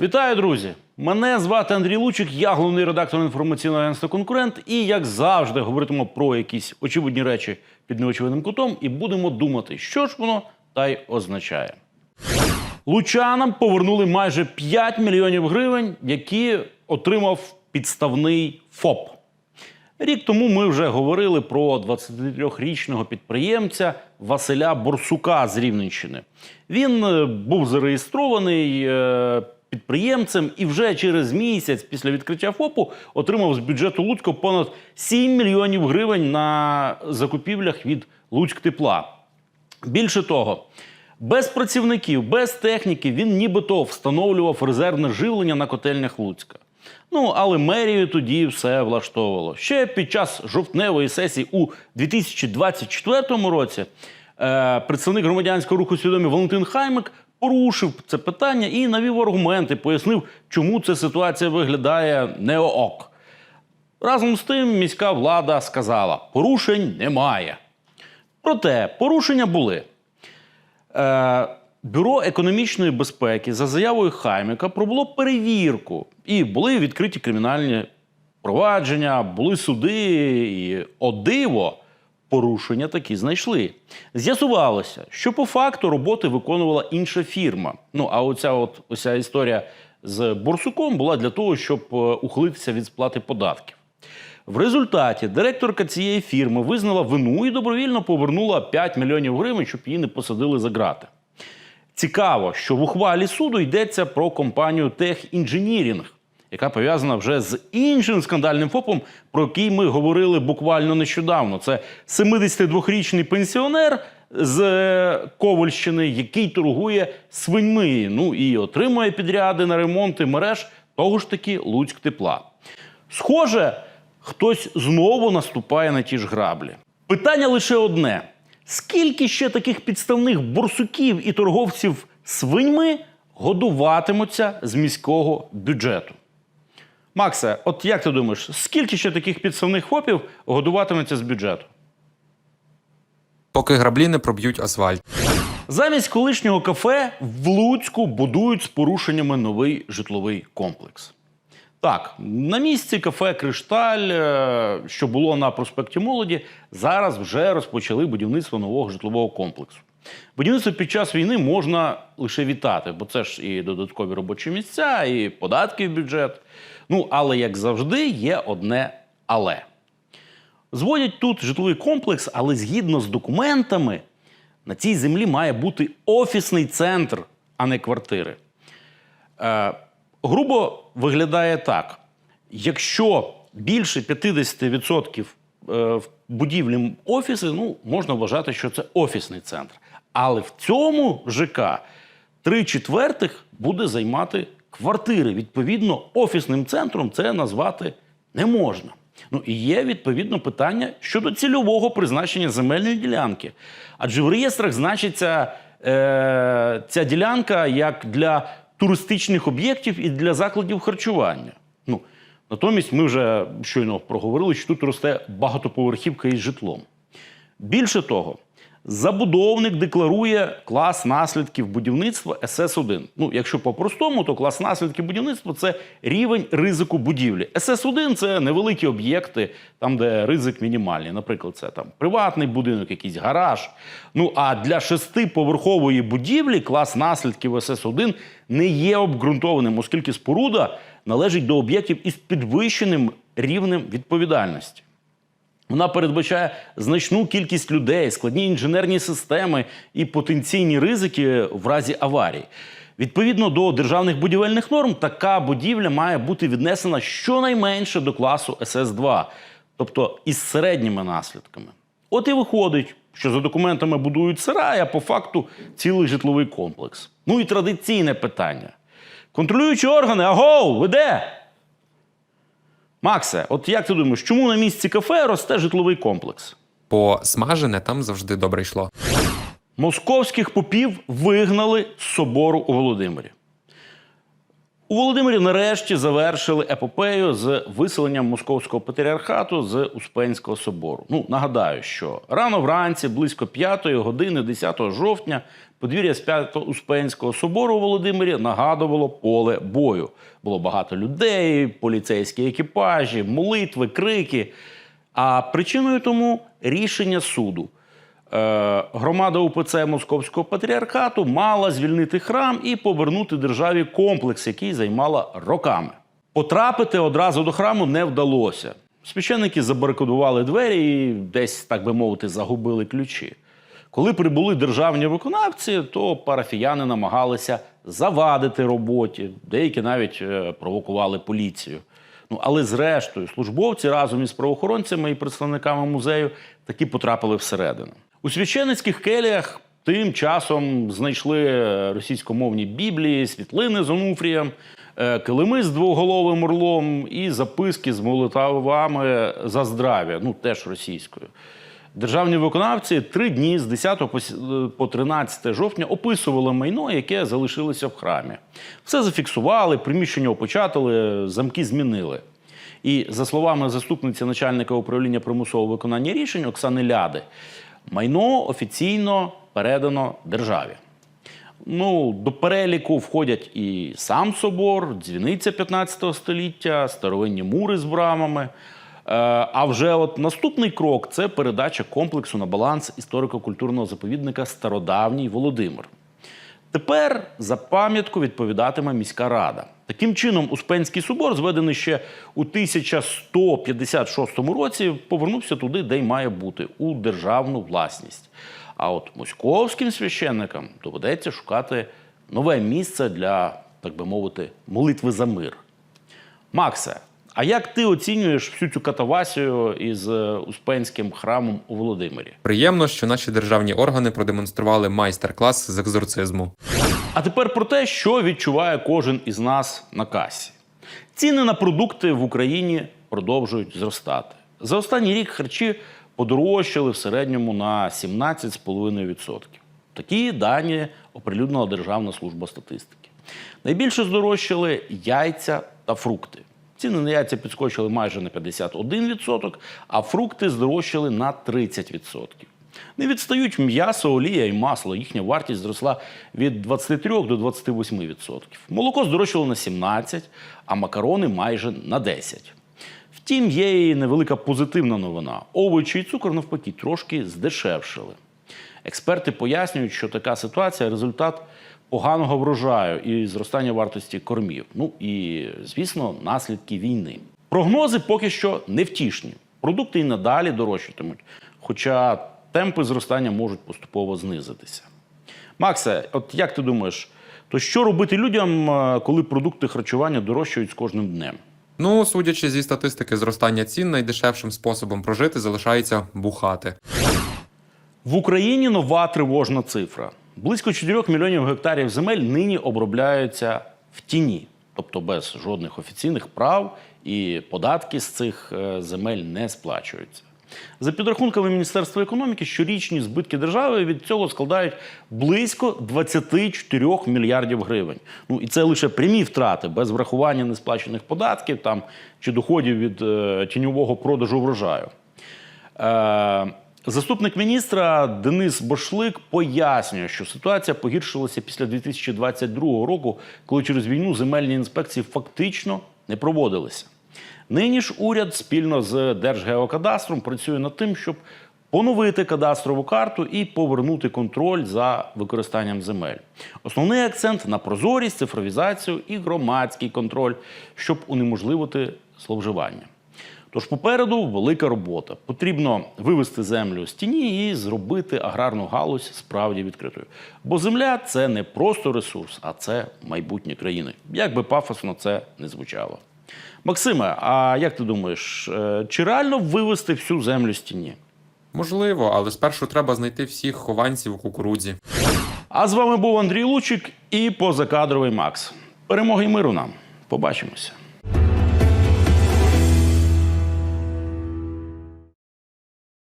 Вітаю, друзі! Мене звати Андрій Лучик, я головний редактор інформаційного агентства Конкурент. І як завжди, говоритимо про якісь очевидні речі під неочевидним кутом, і будемо думати, що ж воно та й означає. Лучанам повернули майже 5 мільйонів гривень, які отримав підставний ФОП. Рік тому ми вже говорили про 23-річного підприємця Василя Борсука з Рівненщини. Він е, був зареєстрований е, підприємцем і вже через місяць після відкриття ФОПу отримав з бюджету Луцька понад 7 мільйонів гривень на закупівлях від Луцьк тепла. Більше того, без працівників, без техніки він нібито встановлював резервне живлення на котельнях Луцька. Ну, але мерію тоді все влаштовувало. Ще під час жовтневої сесії у 2024 році е, представник громадянського руху свідомі Валентин Хаймик порушив це питання і навів аргументи, пояснив, чому ця ситуація виглядає не ок. Разом з тим міська влада сказала: порушень немає. Проте порушення були. Е, Бюро економічної безпеки за заявою Хайміка пробуло перевірку, і були відкриті кримінальні провадження, були суди, і о диво, порушення такі знайшли. З'ясувалося, що по факту роботи виконувала інша фірма. Ну а оця от оця історія з Борсуком була для того, щоб е, ухилитися від сплати податків. В результаті директорка цієї фірми визнала вину і добровільно повернула 5 мільйонів гривень, щоб її не посадили за ґрати. Цікаво, що в ухвалі суду йдеться про компанію Техінженірінг, яка пов'язана вже з іншим скандальним ФОПом, про який ми говорили буквально нещодавно. Це 72-річний пенсіонер з е, Ковальщини, який торгує свиньми. Ну і отримує підряди на ремонти мереж того ж таки Луцьк тепла. Схоже, хтось знову наступає на ті ж граблі. Питання лише одне: скільки ще таких підставних борсуків і торговців свиньми годуватимуться з міського бюджету? Максе, от як ти думаєш, скільки ще таких підставних ФОПів годуватиметься з бюджету? Поки граблі не проб'ють асфальт. Замість колишнього кафе в Луцьку будують з порушеннями новий житловий комплекс. Так, на місці кафе Кришталь, е, що було на проспекті Молоді, зараз вже розпочали будівництво нового житлового комплексу. Будівництво під час війни можна лише вітати, бо це ж і додаткові робочі місця, і податки в бюджет. Ну, але як завжди, є одне але. Зводять тут житловий комплекс, але згідно з документами, на цій землі має бути офісний центр, а не квартири. Е, грубо виглядає так: якщо більше 50% е, в будівлі офіси, ну, можна вважати, що це офісний центр. Але в цьому ЖК три четвертих буде займати квартири. Відповідно, офісним центром це назвати не можна. Ну і є відповідно питання щодо цільового призначення земельної ділянки. Адже в реєстрах значиться е, ця ділянка як для туристичних об'єктів і для закладів харчування. Ну, натомість ми вже щойно проговорили, що тут росте багатоповерхівка із житлом. Більше того, забудовник декларує клас наслідків будівництва СС1. Ну, якщо по-простому, то клас наслідків будівництва це рівень ризику будівлі. СС1 це невеликі об'єкти, там, де ризик мінімальний. Наприклад, це там приватний будинок, якийсь гараж. Ну а для шестиповерхової будівлі клас наслідків СС1 не є обґрунтованим, оскільки споруда належить до об'єктів із підвищеним рівнем відповідальності. Вона передбачає значну кількість людей, складні інженерні системи і потенційні ризики в разі аварій. Відповідно до державних будівельних норм, така будівля має бути віднесена щонайменше до класу СС2, тобто із середніми наслідками. От і виходить, що за документами будують сарай, а по факту цілий житловий комплекс. Ну і традиційне питання. Контролюючі органи, агоу, ви де? Максе, от як ти думаєш, чому на місці кафе росте житловий комплекс? Бо смажене там завжди добре йшло. Московських попів вигнали з собору у Володимирі. У Володимирі нарешті завершили епопею з виселенням московського патріархату з Успенського собору. Ну нагадаю, що рано вранці, близько 5 години, 10 жовтня, подвір'я 5 Успенського собору у Володимирі нагадувало поле бою. Було багато людей, поліцейські екіпажі, молитви, крики. А причиною тому рішення суду. Е, Громада УПЦ Московського патріархату мала звільнити храм і повернути державі комплекс, який займала роками. Потрапити одразу до храму не вдалося. Священники забарикадували двері і десь, так би мовити, загубили ключі. Коли прибули державні виконавці, то парафіяни намагалися завадити роботі, деякі навіть е, провокували поліцію. Ну але зрештою, службовці разом із правоохоронцями і представниками музею таки потрапили всередину. У священицьких келіях тим часом знайшли е, російськомовні біблії, світлини з Онуфрієм, е, килими з двоголовим орлом і записки з молитвами за здрав'я, ну теж російською. Державні виконавці три дні з 10 по по 13 жовтня описували майно, яке залишилося в храмі. Все зафіксували, приміщення опечатали, замки змінили. І за словами заступниці начальника управління примусового виконання рішень Оксани Ляди, майно офіційно передано державі. Ну, до переліку входять і сам собор, дзвіниця 15 століття, старовинні мури з брамами. Е, А вже от наступний крок це передача комплексу на баланс історико-культурного заповідника Стародавній Володимир. Тепер за пам'ятку відповідатиме міська рада. Таким чином, Успенський собор, зведений ще у 1156 році, повернувся туди, де й має бути у державну власність. А от московським священникам доведеться шукати нове місце для, так би мовити, молитви за мир. Максе, а як ти оцінюєш всю цю катавасію із е, Успенським храмом у Володимирі? Приємно, що наші державні органи продемонстрували майстер-клас з екзорцизму. А тепер про те, що відчуває кожен із нас на касі. Ціни на продукти в Україні продовжують зростати. За останній рік харчі подорожчали в середньому на 17,5%. Такі дані оприлюднила Державна служба статистики. Найбільше здорожчали яйця та фрукти. Ціни на яйця підскочили майже на 51%, а фрукти здорожчали на 30%. Не відстають м'ясо, олія і масло. Їхня вартість зросла від 23 до 28%. Молоко здорожчало на 17%, а макарони майже на 10%. Втім, є і невелика позитивна новина. Овочі і цукор навпаки трошки здешевшили. Експерти пояснюють, що така ситуація результат поганого врожаю і зростання вартості кормів. Ну і, звісно, наслідки війни. Прогнози поки що невтішні. Продукти і надалі дорожчатимуть, хоча темпи зростання можуть поступово знизитися. Максе, от як ти думаєш, то що робити людям, е, коли продукти харчування дорожчають з кожним днем? Ну, судячи зі статистики зростання цін, найдешевшим способом прожити залишається бухати. В Україні нова тривожна цифра. Близько 4 мільйонів гектарів земель нині обробляються в тіні, тобто без жодних офіційних прав, і податки з цих е, земель не сплачуються. За підрахунками Міністерства економіки, щорічні збитки держави від цього складають близько 24 мільярдів гривень. Ну і це лише прямі втрати без врахування несплачених податків там чи доходів від е, тіньового продажу врожаю. Е, Заступник міністра Денис Бошлик пояснює, що ситуація погіршилася після 2022 року, коли через війну земельні інспекції фактично не проводилися. Нині ж уряд спільно з Держгеокадастром працює над тим, щоб поновити кадастрову карту і повернути контроль за використанням земель. Основний акцент на прозорість, цифровізацію і громадський контроль, щоб унеможливити зловживання. Тож попереду велика робота. Потрібно вивести землю з тіні і зробити аграрну галузь справді відкритою. Бо земля це не просто ресурс, а це майбутнє країни. Як би пафосно це не звучало. Максиме, а як ти думаєш, е, чи реально вивести всю землю з тіні? Можливо, але спершу треба знайти всіх хованців у кукурудзі. А з вами був Андрій Лучик і позакадровий Макс. Перемоги миру нам. Побачимося.